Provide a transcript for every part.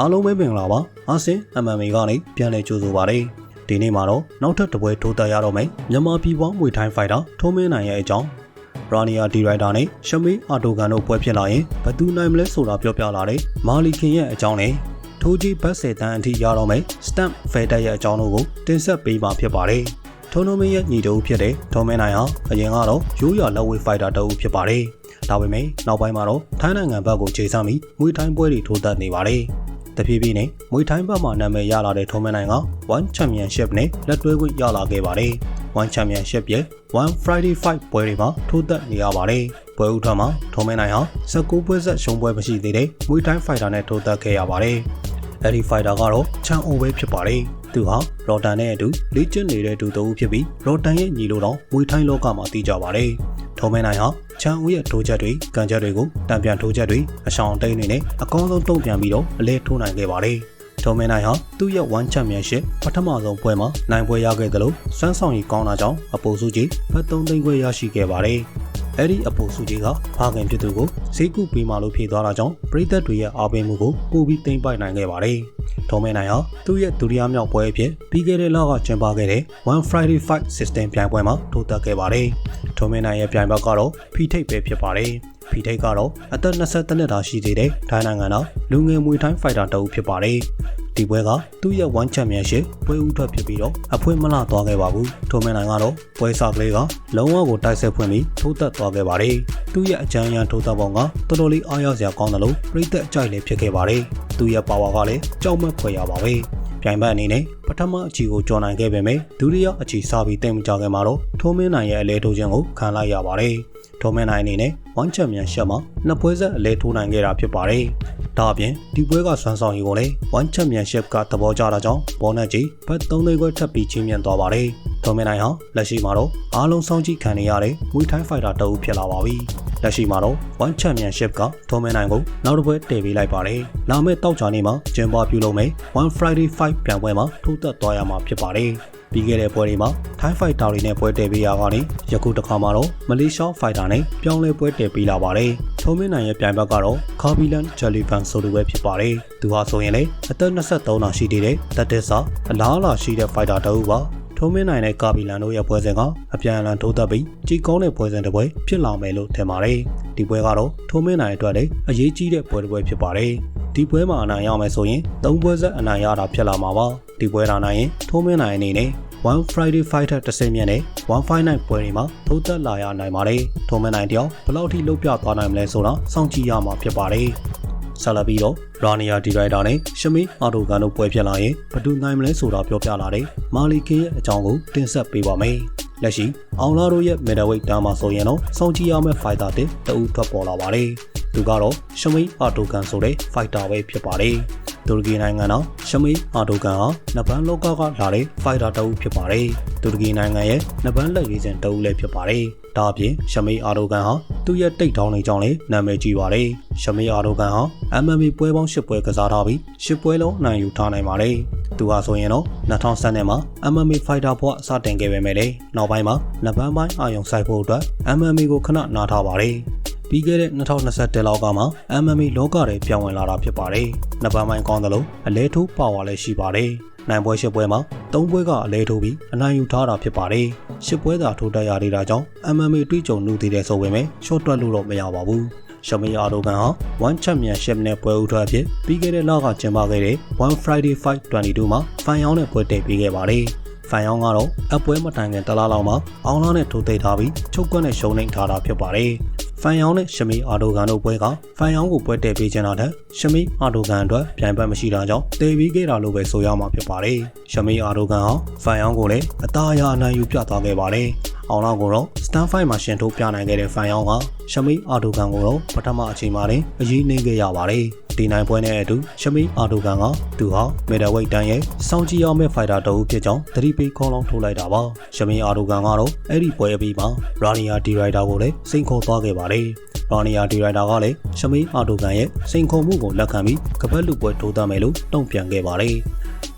အားလုံးပဲပင်လာပါအာဆင် MMA ကနေပြန်လည်ကြိုဆိုပါရစေဒီနေ့မှာတော့နောက်ထပ်တစ်ပွဲထိုးတက်ရတော့မယ်မြန်မာပြည်ပွားမွေထိုင်းဖိုက်တာထုံးမင်းနိုင်ရဲ့အကြောင်းရာနီယာဒီရိုက်တာနဲ့ရှမေးအာတိုကန်တို့ပွဲဖြစ်လာရင်ဘသူနိုင်မလဲဆိုတာပြောပြလာတယ်မာလီခင်ရဲ့အကြောင်းနဲ့ထိုးကြီးဘတ်ဆယ်တန်အထိရတော့မယ်စတမ်ဖဲတက်ရဲ့အကြောင်းတို့ကိုတင်ဆက်ပေးမှာဖြစ်ပါတယ်ထုံးထုံးမင်းရဲ့ညီတူဖြစ်တဲ့ထုံးမင်းနိုင်ဟာအရင်ကတော့ရိုးရာလက်ဝဲဖိုက်တာတအုပ်ဖြစ်ပါတယ်ဒါပေမဲ့နောက်ပိုင်းမှာတော့ထိုင်းနိုင်ငံဘက်ကိုခြေဆမ်းပြီးမွေထိုင်းပွဲတွေထိုးတက်နေပါတယ် တဖြည်းဖြည်းနဲ့မွေထိုင်းဘက်မှာနာမည်ရလာတဲ့ထုံးမင်းနိုင်က One Championship နဲ့လက်တွဲခွင့်ရလာခဲ့ပါတယ်။ One Championship ရဲ့ One Friday Fight ပွဲတွေမှာထိုးသက်နေရပါတယ်။ပွဲဥထမှာထုံးမင်းနိုင်ဟာ19ပွဲဆက်ရှုံးပွဲမရှိသေးတဲ့မွေထိုင်းဖိုက်တာနဲ့ထိုးသက်ခဲ့ရပါတယ်။အဲဒီဖိုက်တာကတော့ချန်အိုပဲဖြစ်ပါတယ်။သူဟာရော်တန်နဲ့အတူလေ့ကျင့်နေတဲ့သူတဦးဖြစ်ပြီးရော်တန်ရဲ့ညီလိုတော့မွေထိုင်းလောကမှာသိကြပါတယ်။ ထုံးမင်းနိုင်ဟာချန်ဦးရဲ့ထိုးချက်တွေကန်ချက်တွေကိုတံပြန်ထိုးချက်တွေအဆောင်တိတ်နေနဲ့အကောင်းဆုံးတုံ့ပြန်ပြီးတော့အလဲထိုးနိုင်ခဲ့ပါတယ်။ထုံးမင်းနိုင်ဟာသူ့ရဲ့ One Championship ပထမဆုံးပွဲမှာနိုင်ပွဲရခဲ့သလိုစွမ်းဆောင်ရည်ကောင်းတာကြောင့်အပိုစုကြီးဖတ်သုံးသိန်းခွဲရရှိခဲ့ပါတယ်။အဲ့ဒီအပိုစုကြီးကဖခင်ဖြစ်သူကိုဈေးကုပေးမှလို့ဖြေသွားတာကြောင့်ပြည်သက်တွေရဲ့အားပေးမှုကိုပိုပြီးသိမ့်ပိုက်နိုင်ခဲ့ပါတယ်။ထုံးမင်းနိုင်ဟာသူ့ရဲ့ဒုတိယမြောက်ပွဲအဖြစ်ပြီးခဲ့တဲ့လကကျင်းပခဲ့တဲ့ One Friday Fight System ပြိုင်ပွဲမှာထိုးသက်ခဲ့ပါတယ်။ ထုံးမင်းနိုင်ရဲ့ပြိုင်ဘက်ကတော့ဖီထိတ်ပဲဖြစ်ပါတယ်။ဖီထိတ်ကတော့အသက်20နှစ်သာရှိသေးတဲ့ထိုင်းနိုင်ငံတော်လူငယ်မွေထိုင်းဖိုက်တာတအုပ်ဖြစ်ပါတယ်။ဒီပွဲကသူ့ရဲ့ One Championship ပွဲဥထွက်ဖြစ်ပြီးတော့အဖွင့်မလသွားခဲ့ပါဘူး။ထိုမန်နိုင်ကတော့ပွဲစားကလေးကလုံးဝကိုတိုက်ဆက်ဖွင့်ပြီးထိုးသက်သွားခဲ့ပါတယ်။သူ့ရဲ့အကြမ်းရန်ထိုးသက်ပုံကတော်တော်လေးအားရစရာကောင်းတယ်လို့ပြည်သက်အကြိုက်လည်းဖြစ်ခဲ့ပါတယ်။သူ့ရဲ့ပါဝါကလည်းကြောက်မက်ဖွယ်ရပါပဲ။ ပြိုင်ဘက်အနေနဲ့ပထမအချီကိုကြော်နိုင်ခဲ့ပေမဲ့ဒုတိယအချီစားပြီးတိတ်မကြခင်မှာတော့ထိုးမင်းနိုင်ရဲ့အလဲထိုးခြင်းကိုခံလိုက်ရပါတယ်။ထိုးမင်းနိုင်အနေနဲ့ One Championship မှာနှစ်ပွဲဆက်အလဲထိုးနိုင်ခဲ့တာဖြစ်ပါတယ်။ဒါအပြင်ဒီပွဲကဆွမ်းဆောင်ရည်ကိုလည်း One Championship ကသဘောကျတာကြောင့်ဘောနက်ကြီးဘတ်၃သိန်းခွဲထပ်ပြီးချင်းမြန်သွားပါတယ်။ထိုးမင်းနိုင်ဟာလက်ရှိမှာတော့အားလုံးစောင့်ကြည့်ခံနေရတဲ့မွေထိုင်းဖိုက်တာတအုပ်ဖြစ်လာပါပြီ။ လက်ရှိမှာတော့ One Championship ကထိုးမင်းနိုင်ကိုနောက်တစ်ပွဲတည်ပေးလိုက်ပါတယ်။လာမယ့်တောက်ချာနေ့မှာကျင်းပပြုလုပ်မယ် One Friday Fight ပြန်ပွဲမှာထိုးသက်သွားရမှာဖြစ်ပါတယ်။ပြီးခဲ့တဲ့ပွဲတွေမှာ Thai Fighter တွေနဲ့ပွဲတည်ပေးရကနေယခုတစ်ခါမှာတော့ Malaysia Fighter နဲ့ပြောင်းလဲပွဲတည်ပေးလာပါတယ်။ထုံးမင်းနိုင်ရဲ့ပြိုင်ဘက်ကတော့ Carbilan Jellyfan ဆိုလိုပဲဖြစ်ပါတယ်။သူဟာဆိုရင်လေအသက်23နှစ်ရှိသေးတဲ့တက်တက်စာအလားအလာရှိတဲ့ Fighter တအုပ်ပါ။ ထုံးမင်းနိုင်တဲ့ကာဘီလန်တို့ရဲ့ပွဲစဉ်ကအပြန်အလှန်ထိုးသက်ပြီးကြီးကောင်းတဲ့ပွဲစဉ်တစ်ပွဲဖြစ်လာမယ်လို့ထင်ပါတယ်။ဒီပွဲကတော့ထုံးမင်းနိုင်အတွက်လည်းအရေးကြီးတဲ့ပွဲတစ်ပွဲဖြစ်ပါတယ်။ဒီပွဲမှာအနိုင်ရမယ်ဆိုရင်၃ပွဲဆက်အနိုင်ရတာဖြစ်လာမှာပါ။ဒီပွဲတာနိုင်ရင်ထုံးမင်းနိုင်အနေနဲ့ One Friday Fighter တစ်စင်းမြတ်နဲ့159ပွဲတွေမှာထိုးသက်လာရနိုင်ပါတယ်။ထုံးမနိုင်တယောက်ဘယ်လောက်ထိလုတ်ပြသွားနိုင်မလဲဆိုတာစောင့်ကြည့်ရမှာဖြစ်ပါတယ်။ ဆလာပြီးတော့ရာနီယာဒီရိုက်တာနဲ့ရှမီအာတိုကန်တို့ပွဲဖြစ်လာရင်ဘယ်သူနိုင်မလဲဆိုတာပြောပြလာတဲ့မာလီကင်ရဲ့အကြောင်းကိုတင်ဆက်ပေးပါမယ်။လက်ရှိအောင်လာတို့ရဲ့ middleweight တာမှာဆိုရင်တော့စောင့်ကြည့်ရမယ့် fighter တစ်တအူထွက်ပေါ်လာပါတယ်။သူကတော့ရှမီအာတိုကန်ဆိုတဲ့ fighter ပဲဖြစ်ပါတယ်။ တူရကီနိုင်ငံတော်ရှမေးအာတိုကန်ဟာနပန်းလောကကလာတဲ့ဖိုက်တာတအုပ်ဖြစ်ပါတယ်။တူရကီနိုင်ငံရဲ့နပန်းလက်ရေးစဉ်တအုပ်လည်းဖြစ်ပါတယ်။ဒါအပြင်ရှမေးအာတိုကန်ဟာသူ့ရဲ့တိတ်ထောင်းနေကြောင်းလည်းနာမည်ကြီးပါတယ်။ရှမေးအာတိုကန်ဟာ MMA ပွဲပေါင်း၈ပွဲကစားထားပြီး၈ပွဲလုံးအနိုင်ယူထားနိုင်ပါတယ်။သူဟာဆိုရင်တော့2010နှစ်မှာ MMA Fighter ဘဝစတင်ခဲ့ပေမဲ့လည်းနောက်ပိုင်းမှာနပန်းပိုင်းအာရုံစိုက်ဖို့အတွက် MMA ကိုခဏနားထားပါတယ်။ ပြီးခဲ့တဲ့2021လောက်ကမှ MMA လောကထဲပြောင်းဝင်လာတာဖြစ်ပါတယ်။နှစ်ပန်းပိုင်းကောင်းသလိုအလဲထိုးပါဝါလည်းရှိပါတယ်။နိုင်ပွဲရှစ်ပွဲမှာသုံးပွဲကအလဲထိုးပြီးအနိုင်ယူထားတာဖြစ်ပါတယ်။ရှစ်ပွဲသာထိုးတက်ရသေးတာကြောင့် MMA တွေးကြုံမှုသေးတယ်ဆိုပေမဲ့ short တွက်လို့တော့မရပါဘူး။ရှမီယာဒိုကန်ဟာ One Championship နဲ့ပွဲဥထွက်အဖြစ်ပြီးခဲ့တဲ့လကကျင်းပခဲ့တဲ့ One Friday Fight 22မှာဖန်ယောင်းနဲ့ပွဲတည်ပေးခဲ့ပါတယ်။ ဖန်ယောင်းကတော့အပွဲမတိုင်ခင်တလားလောက်မှာအောင်လာနဲ့ထိုးသိမ်းထားပြီးချုပ်ကွက်နဲ့ရှုံးနိမ့်ထားတာဖြစ်ပါတယ်။ဖန်ယောင်းနဲ့ရှမီအာတိုကန်တို့ပွဲကဖန်ယောင်းကိုပွဲတည်ပေးခြင်းတော့တဲ့ရှမီအာတိုကန်အတွက်ပြိုင်ပွဲမရှိတာကြောင့်တည်ပြီးခဲ့တာလို့ပဲဆိုရမှာဖြစ်ပါတယ်။ရှမီအာတိုကန်ဟာဖန်ယောင်းကိုလည်းအသားအရအနိုင်ယူပြသွားခဲ့ပါတယ်။အောင်လောက်ကိုတော့ Stand Fight မှာရှင်ထိုးပြနိုင်ခဲ့တဲ့ဖန်ယောင်းကရှမီအာတိုကန်ကိုတော့ပထမအချိန်မှာတင်အရေးနှိမ့်ခဲ့ရပါတယ်။ ဒီနိုင်ပွဲနဲ့အတူရှမီအာတိုကန်ကသူဟာမီဒယ်ဝိတ်တန်းရဲ့စောင်းကြီးအောင်မဲ့ဖိုက်တာတအုပ်ဖြစ်ကြောင်းသတိပေးခေါ်လောင်းထိုးလိုက်တာပါရှမီအာတိုကန်ကတော့အဲ့ဒီပွဲအပြီးမှာရာနီယာဒီရိုက်တာကိုလည်းစိန်ခေါ်သွားခဲ့ပါတယ်ရော်နီယာဒီရိုက်တာကလည်းရှမီအာတိုကန်ရဲ့စိန်ခေါ်မှုကိုလက်ခံပြီးကပတ်လူပွဲထိုးသားမယ်လို့တုံ့ပြန်ခဲ့ပါတယ်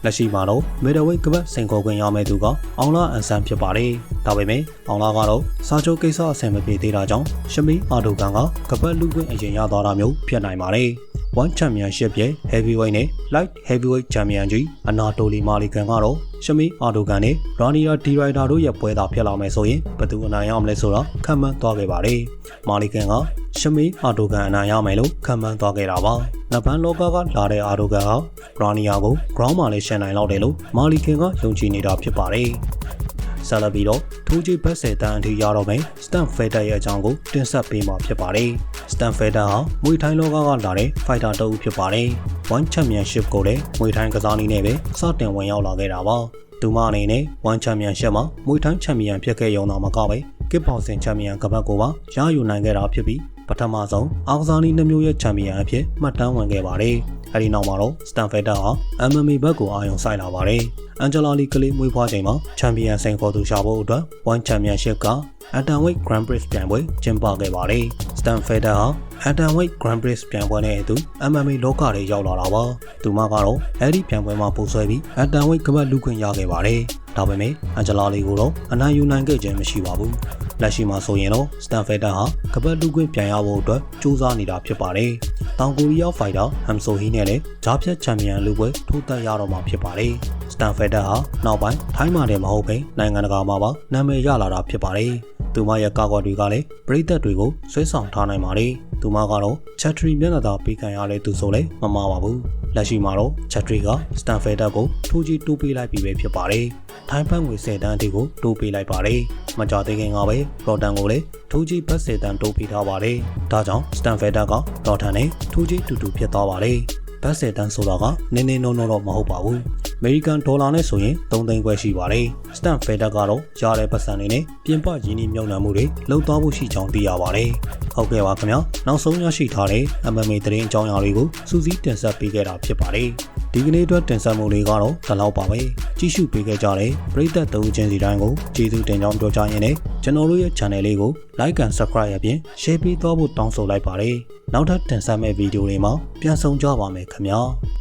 လက်ရှိမှာတော့မီဒယ်ဝိတ်ကပတ်စိန်ခေါ်ခွင့်ရမယ့်သူကအောင်လာအန်ဆန်ဖြစ်ပါတယ်။ဒါပေမဲ့အောင်လာကတော့စာချုပ်ကိစ္စအဆင်မပြေသေးတာကြောင့်ရှမီအာတိုကန်ကကပတ်လူခွင့်အရင်ရသွားတာမျိုးဖြစ်နိုင်ပါတယ်။ One Championship ရဲ့ Heavyweight နဲ့ Light Heavyweight Champion ကြီးအနာတိုလီမာလီကန်ကတော့ရှမီအာတိုကန်နဲ့ရာနီယာဒီရိုက်တာတို့ရဲ့ပွဲသာဖြစ်လာမယ်ဆိုရင်ဘယ်သူအနိုင်ရမလဲဆိုတာခံမှန်းသွားခဲ့ပါတယ်။မာလီကန်ကရှမီအာတိုကန်အနိုင်ရမယ်လို့ခံမှန်းသွားခဲ့တာပါ။နဗန်လောကကလာတဲ့အာတိုကန်ဟာရာနီယာကို ground မှာလည်းရှန်နိုင်လောက်တယ်လို့မာလီကန်ကယုံကြည်နေတာဖြစ်ပါတယ်။ ဆက်လက်ပြီးတော့ထိုးကြီးဘတ်ဆယ်တန်းအထိရတော့မယ်စတန်ဖက်တာရဲ့အကြောင်းကိုတင်ဆက်ပေးမှာဖြစ်ပါတယ်စတန်ဖက်တာဟာမွေထိုင်းလောကကလာတဲ့ဖိုက်တာတအုပ်ဖြစ်ပါတယ် One Championship ကိုလည်းမွေထိုင်းကစားနည်းနဲ့ပဲစတင်ဝင်ရောက်လာခဲ့တာပါသူမအနေနဲ့ One Championship မှာမွေထိုင်းချန်ပီယံဖြစ်ခဲ့ရုံသာမကပဲကစ်ပေါင်စင်ချန်ပီယံကပတ်ကိုပါရယူနိုင်ခဲ့တာဖြစ်ပြီးပထမဆုံးအားကစားနည်းနှမျိုးရဲ့ချန်ပီယံအဖြစ်မှတ်တမ်းဝင်ခဲ့ပါတယ် အဲဒီနောက်မှာတော့စတန်ဖက်တာဟာ MMA ဘက်ကိုအာရုံစိုက်လာပါတယ်အန်ဂျလာလီကလေးမွေးဖွားချိန်မှာချန်ပီယံစိန်ခေါ်သူရှာဖို့အတွက် One Championship ကအန်တန်ဝိတ် Grand Prix ပြိုင်ပွဲကျင်းပခဲ့ပါတယ်။ Stan Feder ဟာအန်တန်ဝိတ် Grand Prix ပြိုင်ပွဲနဲ့အတူ MMA လောကထဲရောက်လာတာပါ။သူမကတော့အဲဒီပြိုင်ပွဲမှာပို့ဆွဲပြီးအန်တန်ဝိတ်ကပတ်လူခွင့်ရခဲ့ပါတယ်။ဒါပေမဲ့အန်ဂျလာလီကိုတော့အနိုင်ယူနိုင်ခဲ့ခြင်းမရှိပါဘူး။လက်ရှိမှာဆိုရင်တော့ Stan Feder ဟာကပတ်လူခွင့်ပြန်ရဖို့အတွက်စူးစမ်းနေတာဖြစ်ပါတယ်။ တောင်ကိုရီးယားဖိုက်တာဟမ်ဆိုဟီနဲ့လည်းဂျားဖြတ်ချန်ပီယံလူပွဲထိုးသက်ရတော့မှာဖြစ်ပါတယ်။ Stan Feder ဟာနောက်ပိုင်းထိုင်းမှာတည်းမဟုတ်ဘဲနိုင်ငံတကာမှာပါနာမည်ရလာတာဖြစ်ပါတယ်။ သူမရဲ့ကာကွယ်တွေကလည်းပရိသတ်တွေကိုဆွဲဆောင်ထားနိုင်ပါတယ်။သူမကတော့ Chatri မျက်နှာသာပေးခံရတဲ့သူဆိုလည်းမမှားပါဘူး။လက်ရှိမှာတော့ Chatri က Stan Feder ကိုထိုးကြီးတိုးပေးလိုက်ပြီပဲဖြစ်ပါတယ်။ထိုင်းဘတ်ငွေ10တန်းအထိကိုတိုးပေးလိုက်ပါတယ်။မကြသေးခင်ကပဲရော်တန်ကိုလည်းထိုးကြီးဘတ်10တန်းတိုးပေးထားပါတယ်။ဒါကြောင့် Stan Feder ကရော်တန်နဲ့ထိုးကြီးတူတူဖြစ်သွားပါတယ်။ဘတ်10တန်းဆိုတာကနင်းနေနှုံနှုံတော့မဟုတ်ပါဘူး။ American Dollar နဲ့ဆိုရင်3သိန်းခွဲရှိပါတယ်။ Stamp Feder ကတော့ရတဲ့ပတ်စံတွေနဲ့ပြင်ပရင်းနှီးမြှုပ်နှံမှုတွေလုပ်သွားဖို့ရှိကြောင်းသိရပါတယ်။ဟုတ်ကဲ့ပါခင်ဗျာ။နောက်ဆုံးရရှိထားတဲ့ MMA သတင်းအကြောင်းအရာတွေကိုစူးစီးတင်ဆက်ပေးခဲ့တာဖြစ်ပါတယ်။ဒီကနေ့အတွက်တင်ဆက်မှုလေးကတော့ဒီလောက်ပါပဲ။ကြည့်ရှုပေးခဲ့ကြတဲ့ပရိသတ်တူချင်းစီတိုင်းကိုကျေးဇူးတင်ကြောင်းပြောကြားရင်းနဲ့ကျွန်တော်တို့ရဲ့ channel လေးကို like and subscribe အပြင် share ပေးသွားဖို့တောင်းဆိုလိုက်ပါတယ်။နောက်ထပ်တင်ဆက်မယ့်ဗီဒီယိုတွေမှာပြန်ဆောင်ကြပါမယ်ခင်ဗျာ။